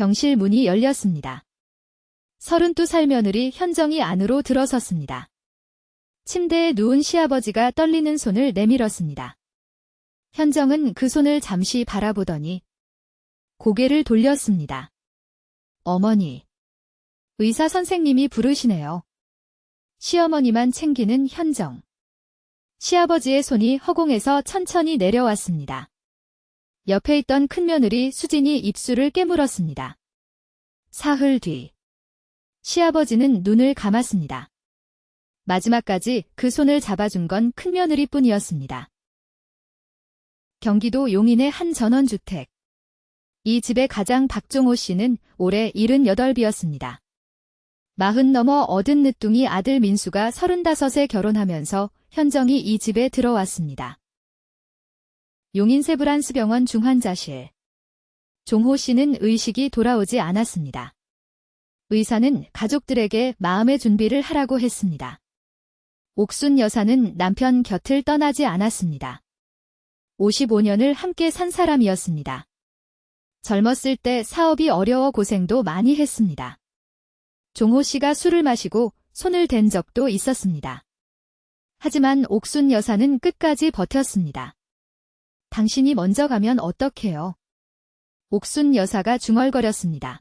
병실 문이 열렸습니다. 32살 며느리 현정이 안으로 들어섰습니다. 침대에 누운 시아버지가 떨리는 손을 내밀었습니다. 현정은 그 손을 잠시 바라보더니 고개를 돌렸습니다. 어머니. 의사 선생님이 부르시네요. 시어머니만 챙기는 현정. 시아버지의 손이 허공에서 천천히 내려왔습니다. 옆에 있던 큰 며느리 수진이 입술을 깨물었습니다. 사흘 뒤. 시아버지는 눈을 감았습니다. 마지막까지 그 손을 잡아준 건 큰 며느리 뿐이었습니다. 경기도 용인의 한 전원주택. 이 집의 가장 박종호 씨는 올해 78이었습니다. 마흔 넘어 얻은 늦둥이 아들 민수가 35에 결혼하면서 현정이 이 집에 들어왔습니다. 용인 세브란스병원 중환자실. 종호 씨는 의식이 돌아오지 않았습니다. 의사는 가족들에게 마음의 준비를 하라고 했습니다. 옥순 여사는 남편 곁을 떠나지 않았습니다. 55년을 함께 산 사람이었습니다. 젊었을 때 사업이 어려워 고생도 많이 했습니다. 종호 씨가 술을 마시고 손을 댄 적도 있었습니다. 하지만 옥순 여사는 끝까지 버텼습니다. 당신이 먼저 가면 어떡해요? 옥순 여사가 중얼거렸습니다.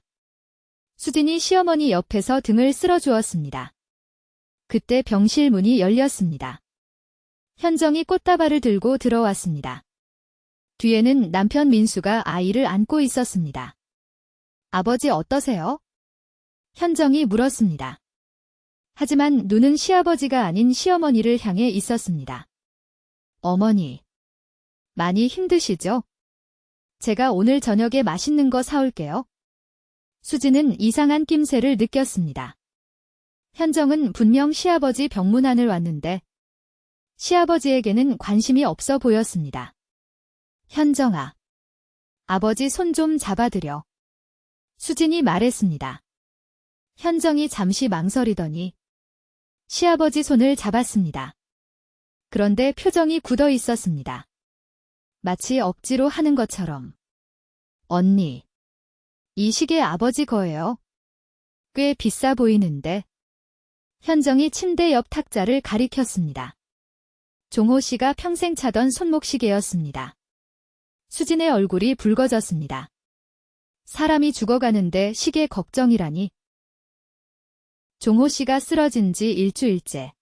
수진이 시어머니 옆에서 등을 쓸어주었습니다. 그때 병실 문이 열렸습니다. 현정이 꽃다발을 들고 들어왔습니다. 뒤에는 남편 민수가 아이를 안고 있었습니다. 아버지 어떠세요? 현정이 물었습니다. 하지만 눈은 시아버지가 아닌 시어머니를 향해 있었습니다. 어머니. 많이 힘드시죠? 제가 오늘 저녁에 맛있는 거 사올게요. 수지는 이상한 낌새를 느꼈습니다. 현정은 분명 시아버지 병문안을 왔는데 시아버지에게는 관심이 없어 보였습니다. 현정아. 아버지 손 좀 잡아드려. 수진이 말했습니다. 현정이 잠시 망설이더니 시아버지 손을 잡았습니다. 그런데 표정이 굳어 있었습니다. 마치 억지로 하는 것처럼. 언니. 이 시계 아버지 거예요. 꽤 비싸 보이는데. 현정이 침대 옆 탁자를 가리켰습니다. 종호 씨가 평생 차던 손목시계였습니다. 수진의 얼굴이 붉어졌습니다. 사람이 죽어가는데 시계 걱정이라니. 종호 씨가 쓰러진 지 일주일째.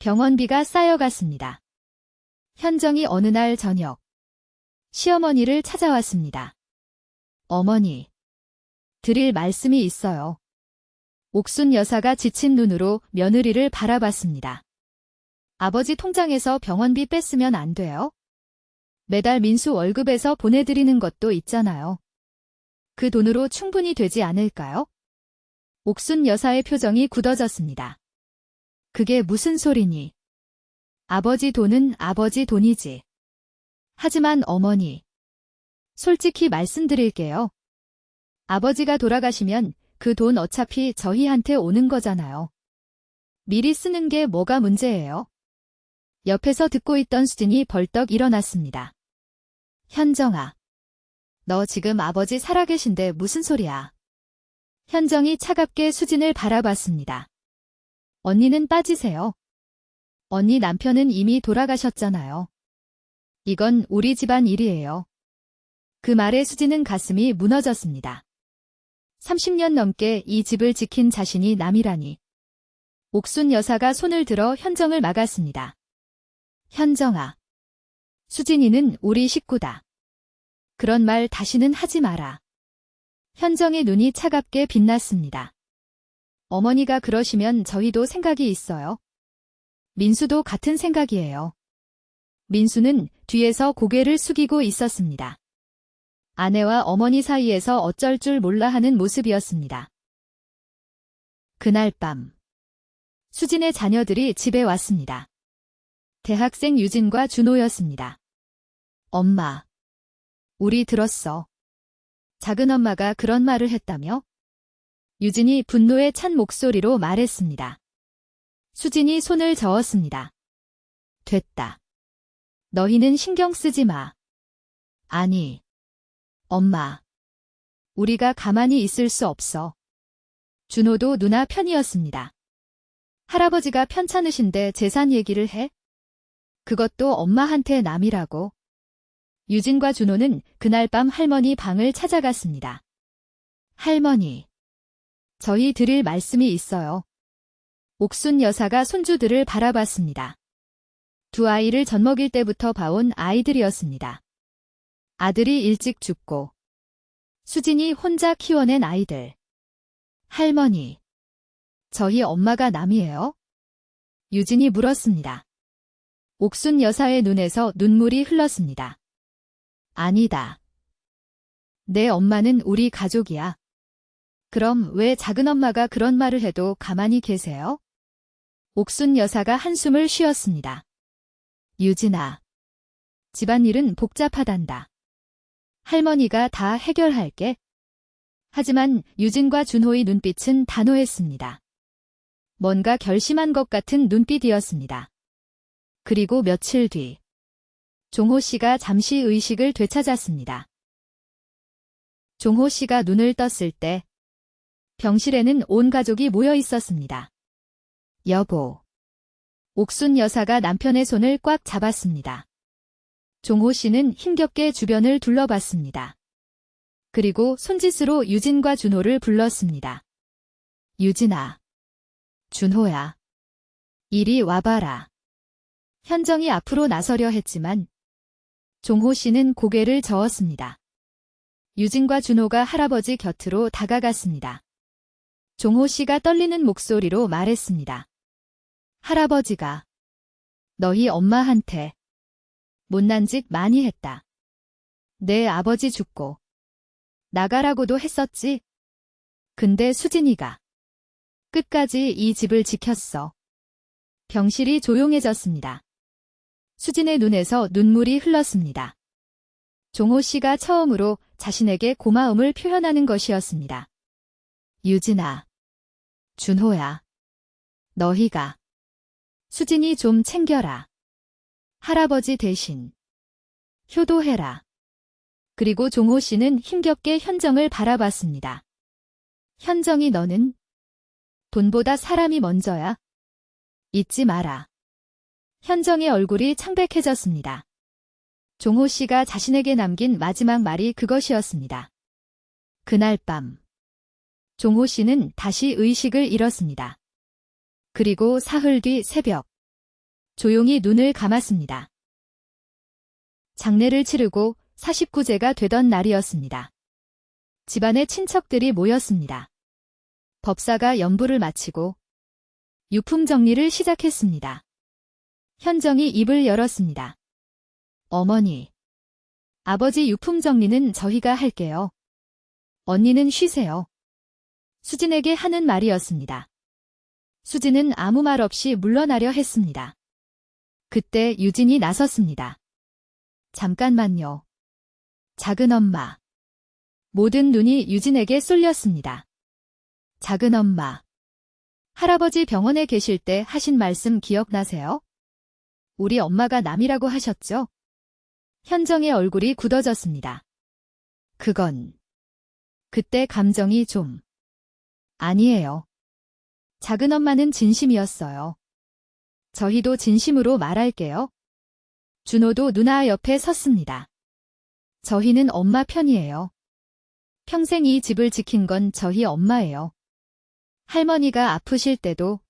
병원비가 쌓여갔습니다. 현정이 어느 날 저녁 시어머니를 찾아왔습니다. 어머니, 드릴 말씀이 있어요. 옥순 여사가 지친 눈으로 며느리를 바라봤습니다. 아버지 통장에서 병원비 뺐으면 안 돼요? 매달 민수 월급에서 보내드리는 것도 있잖아요. 그 돈으로 충분히 되지 않을까요? 옥순 여사의 표정이 굳어졌습니다. 그게 무슨 소리니? 아버지 돈은 아버지 돈이지. 하지만 어머니. 솔직히 말씀드릴게요. 아버지가 돌아가시면 그 돈 어차피 저희한테 오는 거잖아요. 미리 쓰는 게 뭐가 문제예요? 옆에서 듣고 있던 수진이 벌떡 일어났습니다. 현정아. 너 지금 아버지 살아계신데 무슨 소리야. 현정이 차갑게 수진을 바라봤습니다. 언니는 빠지세요. 언니 남편은 이미 돌아가셨잖아요. 이건 우리 집안 일이에요. 그 말에 수진은 가슴이 무너졌습니다. 30년 넘게 이 집을 지킨 자신이 남이라니. 옥순 여사가 손을 들어 현정을 막았습니다. 현정아. 수진이는 우리 식구다. 그런 말 다시는 하지 마라. 현정의 눈이 차갑게 빛났습니다. 어머니가 그러시면 저희도 생각이 있어요. 민수도 같은 생각이에요. 민수는 뒤에서 고개를 숙이고 있었습니다. 아내와 어머니 사이에서 어쩔 줄 몰라 하는 모습이었습니다. 그날 밤 수진의 자녀들이 집에 왔습니다. 대학생 유진과 준호였습니다. 엄마. 우리 들었어. 작은 엄마가 그런 말을 했다며? 유진이 분노에 찬 목소리로 말했습니다. 수진이 손을 저었습니다. 됐다. 너희는 신경 쓰지 마. 아니. 엄마. 우리가 가만히 있을 수 없어. 준호도 누나 편이었습니다. 할아버지가 편찮으신데 재산 얘기를 해? 그것도 엄마한테 남이라고. 유진과 준호는 그날 밤 할머니 방을 찾아갔습니다. 할머니. 저희 드릴 말씀이 있어요. 옥순 여사가 손주들을 바라봤습니다. 두 아이를 젖먹일 때부터 봐온 아이들이었습니다. 아들이 일찍 죽고 수진이 혼자 키워낸 아이들. 할머니. 저희 엄마가 남이에요? 유진이 물었습니다. 옥순 여사의 눈에서 눈물이 흘렀습니다. 아니다. 내 엄마는 우리 가족이야. 그럼 왜 작은 엄마가 그런 말을 해도 가만히 계세요? 옥순 여사가 한숨을 쉬었습니다. 유진아. 집안일은 복잡하단다. 할머니가 다 해결할게. 하지만 유진과 준호의 눈빛은 단호했습니다. 뭔가 결심한 것 같은 눈빛이었습니다. 그리고 며칠 뒤, 종호 씨가 잠시 의식을 되찾았습니다. 종호 씨가 눈을 떴을 때, 병실에는 온 가족이 모여 있었습니다. 여보. 옥순 여사가 남편의 손을 꽉 잡았습니다. 종호 씨는 힘겹게 주변을 둘러봤습니다. 그리고 손짓으로 유진과 준호를 불렀습니다. 유진아. 준호야. 이리 와봐라. 현정이 앞으로 나서려 했지만 종호 씨는 고개를 저었습니다. 유진과 준호가 할아버지 곁으로 다가갔습니다. 종호 씨가 떨리는 목소리로 말했습니다. 할아버지가 너희 엄마한테 못난 짓 많이 했다. 내 아버지 죽고 나가라고도 했었지. 근데 수진이가 끝까지 이 집을 지켰어. 병실이 조용해졌습니다. 수진의 눈에서 눈물이 흘렀습니다. 종호 씨가 처음으로 자신에게 고마움을 표현하는 것이었습니다. 유진아, 준호야, 너희가 수진이 좀 챙겨라. 할아버지 대신 효도해라. 그리고 종호 씨는 힘겹게 현정을 바라봤습니다. 현정이 너는 돈보다 사람이 먼저야. 잊지 마라. 현정의 얼굴이 창백해졌습니다. 종호 씨가 자신에게 남긴 마지막 말이 그것이었습니다. 그날 밤, 종호 씨는 다시 의식을 잃었습니다. 그리고 사흘 뒤 새벽, 조용히 눈을 감았습니다. 장례를 치르고 49제가 되던 날이었습니다. 집안의 친척들이 모였습니다. 법사가 연부를 마치고 유품 정리를 시작했습니다. 현정이 입을 열었습니다. 어머니. 아버지 유품 정리는 저희가 할게요. 언니는 쉬세요. 수진에게 하는 말이었습니다. 수진은 아무 말 없이 물러나려 했습니다. 그때 유진이 나섰습니다. 잠깐만요. 작은 엄마. 모든 눈이 유진에게 쏠렸습니다. 작은 엄마. 할아버지 병원에 계실 때 하신 말씀 기억나세요? 우리 엄마가 남이라고 하셨죠? 현정의 얼굴이 굳어졌습니다. 그건 그때 감정이 좀 아니에요. 작은 엄마는 진심이었어요. 저희도 진심으로 말할게요. 준호도 누나 옆에 섰습니다. 저희는 엄마 편이에요. 평생 이 집을 지킨 건 저희 엄마예요. 할머니가 아프실 때도,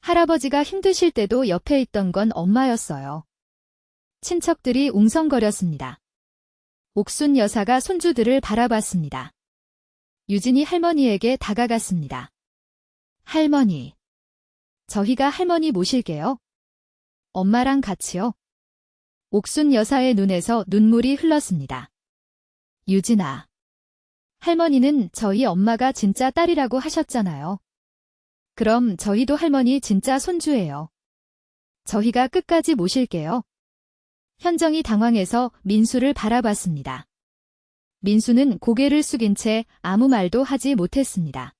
할아버지가 힘드실 때도 옆에 있던 건 엄마였어요. 친척들이 웅성거렸습니다. 옥순 여사가 손주들을 바라봤습니다. 유진이 할머니에게 다가갔습니다. 할머니. 저희가 할머니 모실게요. 엄마랑 같이요. 옥순 여사의 눈에서 눈물이 흘렀습니다. 유진아. 할머니는 저희 엄마가 진짜 딸이라고 하셨잖아요. 그럼 저희도 할머니 진짜 손주예요. 저희가 끝까지 모실게요. 현정이 당황해서 민수를 바라봤습니다. 민수는 고개를 숙인 채 아무 말도 하지 못했습니다.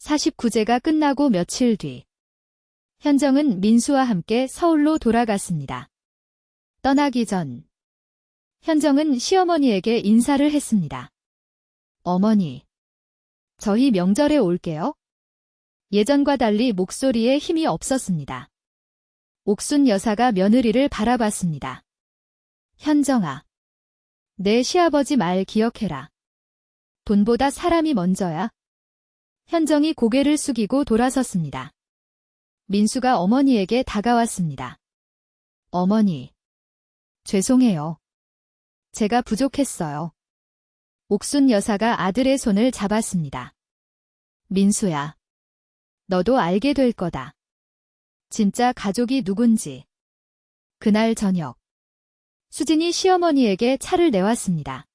49제가 끝나고 며칠 뒤 현정은 민수와 함께 서울로 돌아갔습니다. 떠나기 전 현정은 시어머니에게 인사를 했습니다. 어머니. 저희 명절에 올게요. 예전과 달리 목소리에 힘이 없었습니다. 옥순 여사가 며느리를 바라봤습니다. 현정아. 내 시아버지 말 기억해라. 돈보다 사람이 먼저야. 현정이 고개를 숙이고 돌아섰습니다. 민수가 어머니에게 다가왔습니다. 어머니. 죄송해요. 제가 부족했어요. 옥순 여사가 아들의 손을 잡았습니다. 민수야. 너도 알게 될 거다. 진짜 가족이 누군지. 그날 저녁. 수진이 시어머니에게 차를 내왔습니다.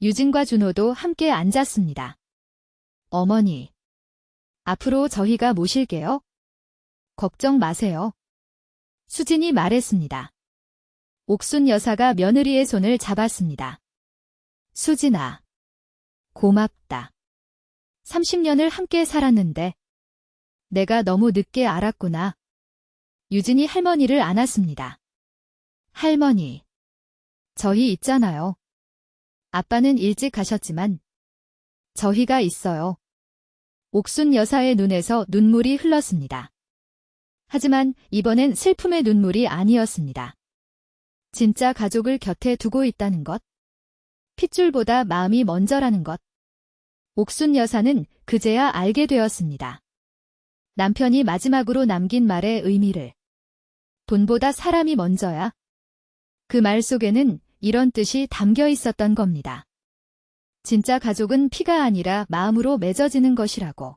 유진과 준호도 함께 앉았습니다. 어머니. 앞으로 저희가 모실게요. 걱정 마세요. 수진이 말했습니다. 옥순 여사가 며느리의 손을 잡았습니다. 수진아. 고맙다. 30년을 함께 살았는데 내가 너무 늦게 알았구나. 유진이 할머니를 안았습니다. 할머니. 저희 있잖아요. 아빠는 일찍 가셨지만 저희가 있어요. 옥순 여사의 눈에서 눈물이 흘렀습니다. 하지만 이번엔 슬픔의 눈물이 아니었습니다. 진짜 가족을 곁에 두고 있다는 것. 핏줄보다 마음이 먼저라는 것. 옥순 여사는 그제야 알게 되었습니다. 남편이 마지막으로 남긴 말의 의미를. 돈보다 사람이 먼저야. 그 말 속에는 이런 뜻이 담겨 있었던 겁니다. 진짜 가족은 피가 아니라 마음으로 맺어지는 것이라고.